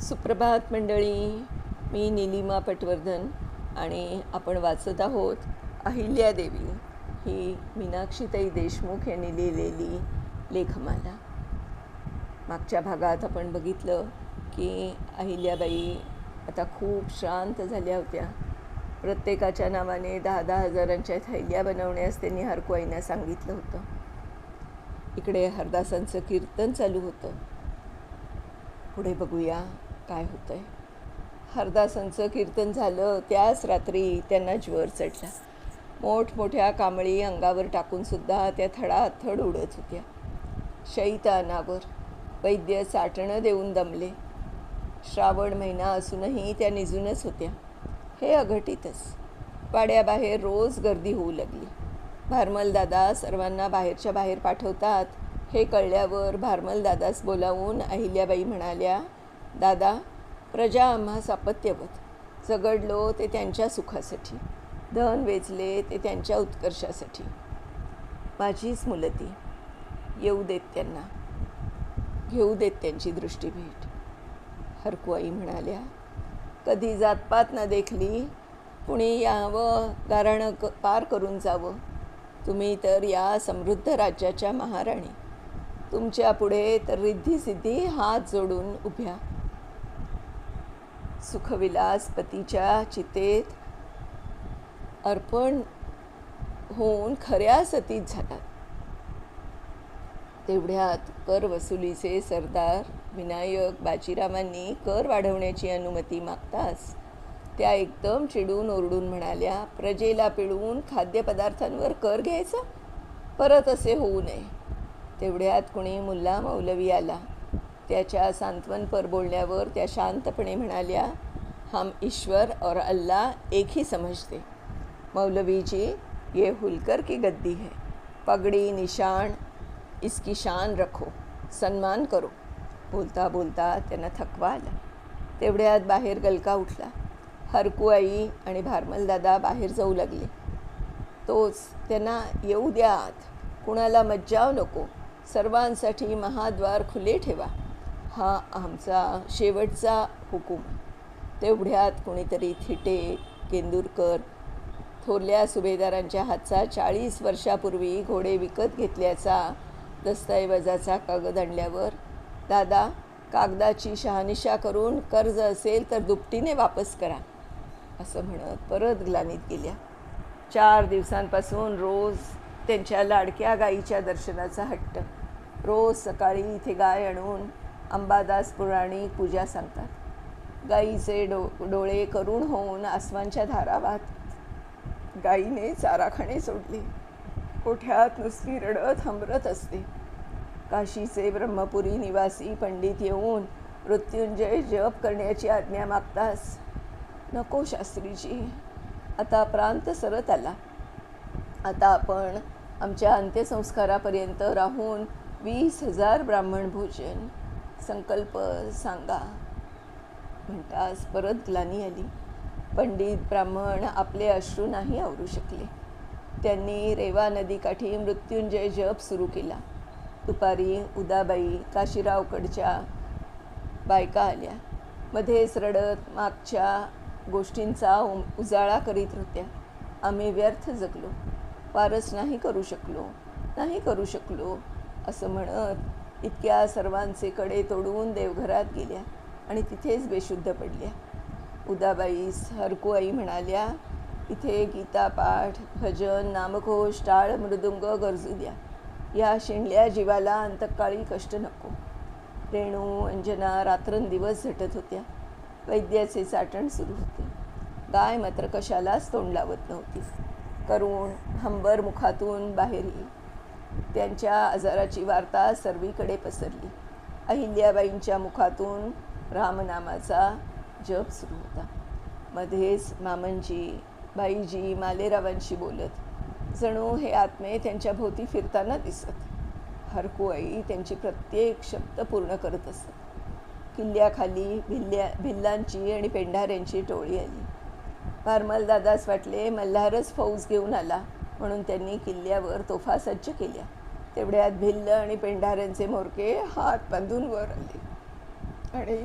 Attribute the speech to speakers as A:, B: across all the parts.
A: सुप्रभात मंडळी. मी निलिमा पटवर्धन आणि आपण वाचत आहोत अहिल्यादेवी ही मीनाक्षीताई देशमुख यांनी लिहिलेली लेखमाला. मागच्या भागात आपण बघितलं की अहिल्याबाई आता खूप शांत झाल्या होत्या. प्रत्येकाच्या नावाने दहा दहा हजारांच्या थैल्या बनवण्यास त्यांनी हरकुआईंना सांगितलं होतं. इकडे हरदासांचं कीर्तन चालू होतं. पुढे बघूया. काय होतंय? हरदासांचं कीर्तन झालं त्याच रात्री त्यांना ज्वर चढला. मोठमोठ्या कांबळी अंगावर टाकूनसुद्धा त्या थडाथड उडत होत्या. शैतानावर वैद्य चाटणं देऊन दमले. श्रावण महिना असूनही त्या निजूनच होत्या. हे अघटितच. वाड्याबाहेर रोज गर्दी होऊ लागली. भारमलदादा सर्वांना बाहेरच्या बाहेर पाठवतात. हे कळल्यावर भारमल दादास बोलावून अहिल्याबाई म्हणाल्या दादा प्रजा आम्हा सापत्यवत. जगडलो ते त्यांच्या सुखासाठी. धन वेचले ते त्यांच्या उत्कर्षासाठी. माझीच मुलती येऊ देत त्यांना. घेऊ देत त्यांची दृष्टी भेट हरकू आई म्हणाल्या कधी जातपात न देखली कुणी यावं गाराणं क पार करून जावं. तुम्ही तर या समृद्ध राज्याच्या महाराणी. तुमच्यापुढे तर रिद्धी सिद्धी हात जोडून उभ्या. सुखविलास पतीच्या चितेत अर्पण होऊन खऱ्या सतीत झालात तेवढ्यात कर वसुलीचे सरदार विनायक बाजीरावांनी कर वाढवण्याची अनुमती मागताच त्या एकदम चिडून ओरडून म्हणाल्या प्रजेला पिळवून खाद्यपदार्थांवर कर घ्यायचा? परत असे होऊ नये. तेवढ्यात कुणी मुल्ला मौलवी आला. त्याच्या सांत्वनपर बोलण्यावर त्या शांतपणे म्हणाल्या हम ईश्वर और अल्लाह एक ही समझते. मौलवी जी ये हुलकर की गद्दी है. पगड़ी निशाण इसकी शान रखो सन्मान करो. बोलता बोलता त्यांना थकवा आला. तेवढ्यात बाहेर गलका उठला. हरकू आई आणि भारमलदादा बाहेर जाऊ लागले. तोच त्यांना येऊ द्या आत. कुणाला मज्जाव नको. सर्वांसाठी महाद्वार खुले ठेवा. हा आमचा शेवटचा हुकूम. तेवढ्यात कोणीतरी थिटे केंदूरकर थोरल्या सुभेदारांच्या हातचा चाळीस वर्षापूर्वी घोडे विकत घेतल्याचा दस्तऐवजाचा कागद आणल्यावर दादा कागदाची शहानिशा करून कर्ज असेल तर दुपटीने वापस करा असं म्हणत परत ग्लानीत गेल्या. चार दिवसांपासून रोज त्यांच्या लाडक्या गाईच्या दर्शनाचा हट्ट. रोज सकाळी इथे गाय आणून अंबादास पुराणी पूजा सांगतात. गाईचे डो डोळे करुण होऊन आसमानच्या धारावाहत गाईने चाराखाणे सोडले. कोठ्यात नुसती रडत हंबरत असते. काशीचे ब्रह्मपुरी निवासी पंडित येऊन मृत्युंजय जप करण्याची आज्ञा मागतास. नको शास्त्रीजी आता प्रांत सरत आला. आता आपण आमच्या अंत्यसंस्कारापर्यंत राहून वीस हजार ब्राह्मण भोजन संकल्प सांगा. म्हणतास परत ग्लानी आली. पंडित ब्राह्मण आपले अश्रू नाही आवरू शकले. त्यांनी रेवा नदीकाठी मृत्युंजय जप सुरू केला. दुपारी उदाबाई काशीरावकडच्या बायका आल्या. मध्येच रडत मागच्या गोष्टींचा उजाळा करीत होत्या. आम्ही व्यर्थ जगलो. पारस नाही करू शकलो. नाही करू शकलो असं म्हणत इतक्या सर्वांचे कडे तोडून देवघरात गेल्या आणि तिथेच बेशुद्ध पडल्या. उदाबाईस हरकुआई म्हणाल्या इथे गीतापाठ भजन नामघोष टाळ मृदुंग गरजू द्या. या शेंडल्या जीवाला अंतकाळी कष्ट नको. रेणू अंजना रात्रंदिवस झटत होत्या. वैद्याचे चाटण सुरू होते. गाय मात्र कशालाच तोंड लावत नव्हती. करुण हंबर मुखातून बाहेर येईल. त्यांच्या आजाराची वार्ता सर्वीकडे पसरली. अहिल्याबाईंच्या मुखातून रामनामाचा जप सुरू होता. मध्येच मामनजी बाईजी मालेरावांशी बोलत जणू हे आत्मे त्यांच्या भोवती फिरताना दिसत. हरकुआई त्यांची प्रत्येक शब्द पूर्ण करत असत. किल्ल्याखाली भिल्ल्या भिल्लांची आणि पेंढाऱ्यांची टोळी आली. पारमलदादास वाटले मल्हारच फौज घेऊन आला. म्हणून त्यांनी किल्ल्यावर तोफा सज्ज केल्या. तेवढ्यात भिल्ल आणि पेंढाऱ्यांचे मोरके हात बांधून वर आले आणि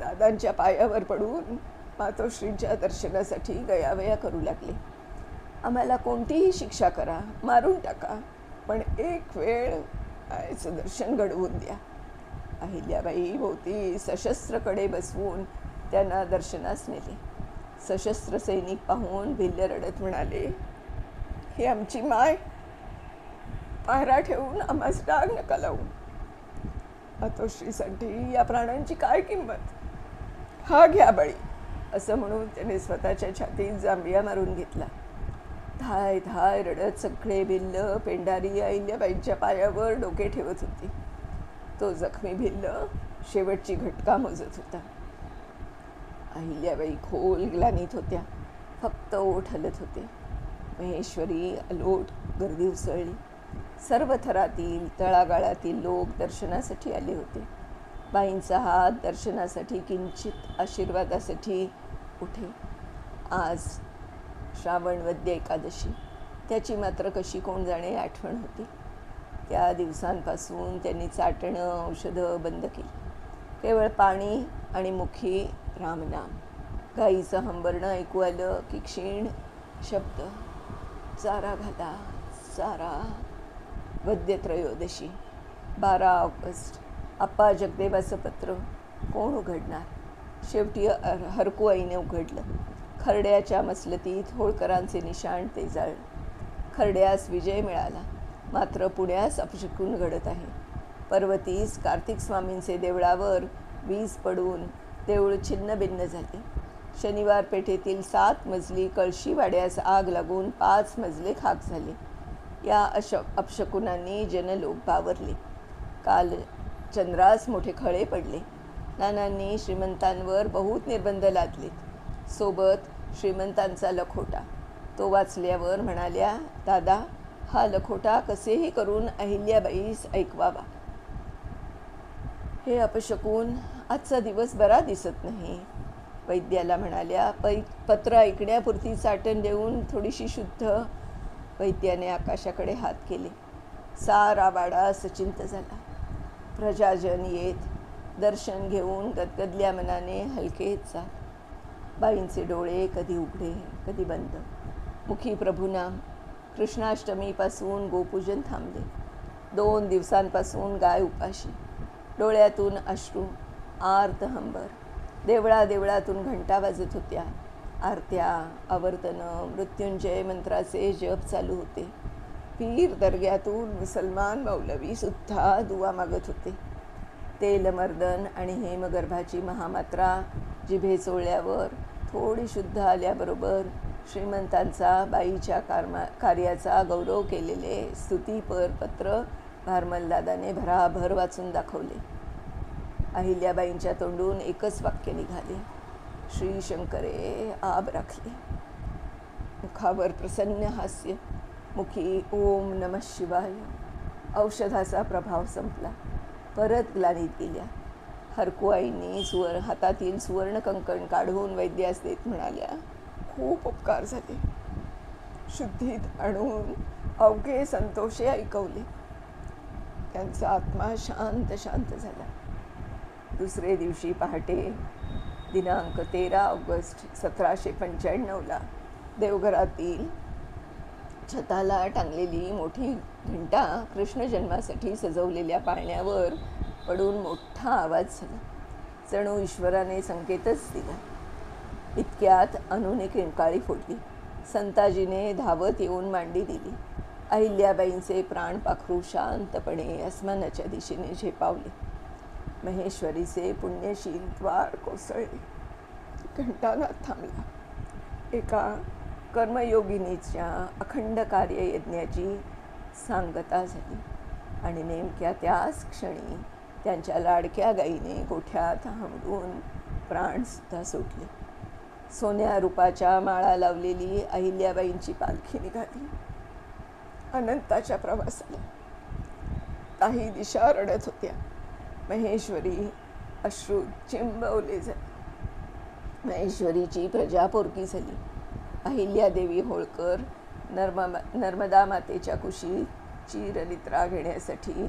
A: दादांच्या पायावर पडून मातोश्रींच्या दर्शनासाठी गयावया करू लागले. आम्हाला कोणतीही शिक्षा करा मारून टाका पण एक वेळ आईचं दर्शन घडवून द्या. अहिल्याबाई भोवती सशस्त्रकडे बसवून त्यांना दर्शनास नेले. सशस्त्र सैनिक पाहून भिल्ल रडत म्हणाले ही आमची माय पायरा ठेवून आम्हास डाग नका लावून मातोश्रीसाठी या प्राण्यांची काय किंमत? हा घ्या बळी असं म्हणून त्याने स्वतःच्या छातीत जांभिया मारून घेतला. धाय धाय रडत सगळे भिल्ल पेंडारी अहिल्याबाईंच्या पायावर डोके ठेवत होती. तो जखमी भिल्ल शेवटची घटका मोजत होता. अहिल्याबाई खोल ग्लानीत होत्या फक्त ओठ हलत होते. महेश्वरी अलोट गर्दी उसळली. सर्व थरातील तळागाळातील लोक दर्शनासाठी आले होते. बाईंचा हात दर्शनासाठी किंचित आशीर्वादासाठी उठे. आज श्रावण वद्य एकादशी. त्याची मात्र कशी कोण जाणे आठवण होती. त्या दिवसांपासून त्यांनी चाटणं औषधं बंद केली. केवळ पाणी आणि मुखी रामनाम. गाईचं हंबरणं ऐकू आलं की क्षीण शब्द. चारा घाला सारा वद्य त्रयोदशी बारा ऑगस्ट आप्पा जगदेवाचं पत्र कोण उघडणार? शेवटी हरकू आईने उघडलं. खरड्याच्या मसलतीत होळकरांचे निशाण ते जाळलं खरड्यास विजय मिळाला. मात्र पुण्यास अपशकून घडत आहे. पर्वतीस कार्तिक स्वामींचे देवळावर वीज पडून देऊळ छिन्नभिन्न झाले. शनिवार पेठेतील सात मजली कळशीवाड्यास आग लागून पाच मजले खाक झाले. या अश अपशकुनांनी जनलोक बावरले. काल चंद्रास मोठे खळे पडले. नानांनी श्रीमंतांवर बहुत निर्बंध लादले. सोबत श्रीमंतांचा लखोटा. तो वाचल्यावर म्हणाल्या दादा हा लखोटा कसेही करून अहिल्याबाईस ऐकवावा. हे अपशकून आजचा दिवस बरा दिसत नाही. वैद्याला म्हणाल्या पै पत्र ऐकण्यापुरती चाटण देऊन थोडीशी शुद्ध. वैद्याने आकाशाकडे हात केले. सारा वाडा सचिंत झाला. प्रजाजन येत दर्शन घेऊन गदगदल्या मनाने हलकेच जात. बाईंचे डोळे कधी उघडे कधी बंद. मुखी प्रभुनाम कृष्णाष्टमीपासून गोपूजन थांबले. दोन दिवसांपासून गाय उपाशी. डोळ्यातून अश्रू आर्त हंबर देवळा देवळातून घंटा वाजत होत्या. आरत्या आवर्तनं मृत्युंजय मंत्राचे जप चालू होते. पीर दर्ग्यातून मुसलमान मौलवीसुद्धा दुवा मागत होते. तेलमर्दन आणि हेमगर्भाची महामात्रा जिभे चोळल्यावर थोडी शुद्ध आल्याबरोबर श्रीमंतांचा बाईच्या कारमा कार्याचा गौरव केलेले स्तुतीपर पत्र भारमलदादाने भराभर वाचून दाखवले. अहिल्याबाईंच्या तोंडून एकच वाक्य निघाले. श्री शंकरे आब राखले. मुखावर प्रसन्न हास्य. मुखी ओम नम शिवाय. औषधाचा प्रभाव संपला. परत ग्लानीत गेल्या. हरकुआईंनी सुवर हातातील सुवर्ण कंकण काढून वैद्यास देत म्हणाल्या खूप उपकार झाले. शुद्धीत आणून अवघे संतोषे ऐकवले. त्यांचा आत्मा शांत शांत झाला. दुसरे दिवशी पहाटे. दिनांक तेरा ऑगस्ट सतराशे पंच्याण्णवला देवघरातील छताला टांगलेली मोठी घंटा कृष्ण जन्मासाठी सजवलेल्या पाळण्यावर पडून मोठा आवाज झाला. जणू ईश्वराने संकेतच दिला. इतक्यात अनुने किंकाळी फोडली. संताजीने धावत येऊन मांडी दिली. अहिल्याबाईंचे प्राण पाखरू शांतपणे अस्मानाच्या दिशेने झेपावले. महेश्वरीचे पुण्यशील द्वार कोसळले. घंटानाथ थांबला. एका कर्मयोगिनीच्या अखंड कार्ययज्ञाची सांगता झाली आणि नेमक्या त्याच क्षणी त्यांच्या लाडक्या गाईने गोठ्यात हमडून प्राणसुद्धा सुटले सोन्या रूपाच्या माळा लावलेली अहिल्याबाईंची पालखी निघाली. अनंताच्या प्रवासाला काही दिशा रडत होत्या. महेश्वरी अश्रू चिंबवले झाले महेश्वरीची प्रजा पोरकी झाली. अहिल्यादेवी होळकर नर्म नर्मदा मातेच्या कुशीत चिरनिद्रा घेण्यासाठी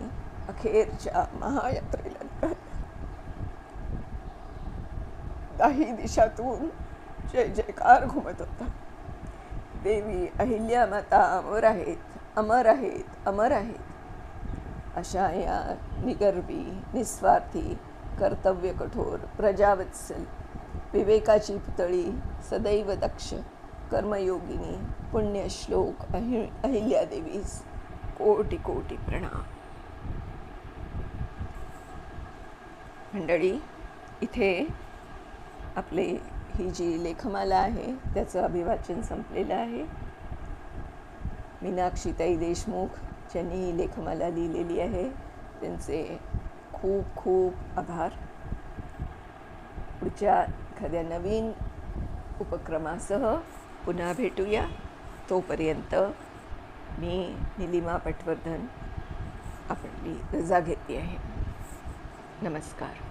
A: अखेरच्या महायात्रेला काही दिशातून जय जयकार घुमत होता. देवी अहिल्या माता अमर आहेत अमर आहेत अमर आहेत. अशा या निगर्वी निस्वार्थी कर्तव्य कठोर प्रजावत्सल विवेकाची पुतळी सदैव दक्ष कर्मयोगिनी पुण्यश्लोक अहि अहिल्यादेवीस कोटी कोटी प्रणाम. मंडळी इथे आपले ही जी लेखमाला आहे त्याचं अभिवाचन संपलेलं आहे. मीनाक्षीताई देशमुख ज्यांनी लेख लेखमाला लिहिलेली आहे. त्यांचे खूप खूप आभार. पुढच्या एखाद्या नवीन उपक्रमासह पुन्हा भेटूया. तोपर्यंत मी निलिमा पटवर्धन आपली रजा घेते आहे. नमस्कार.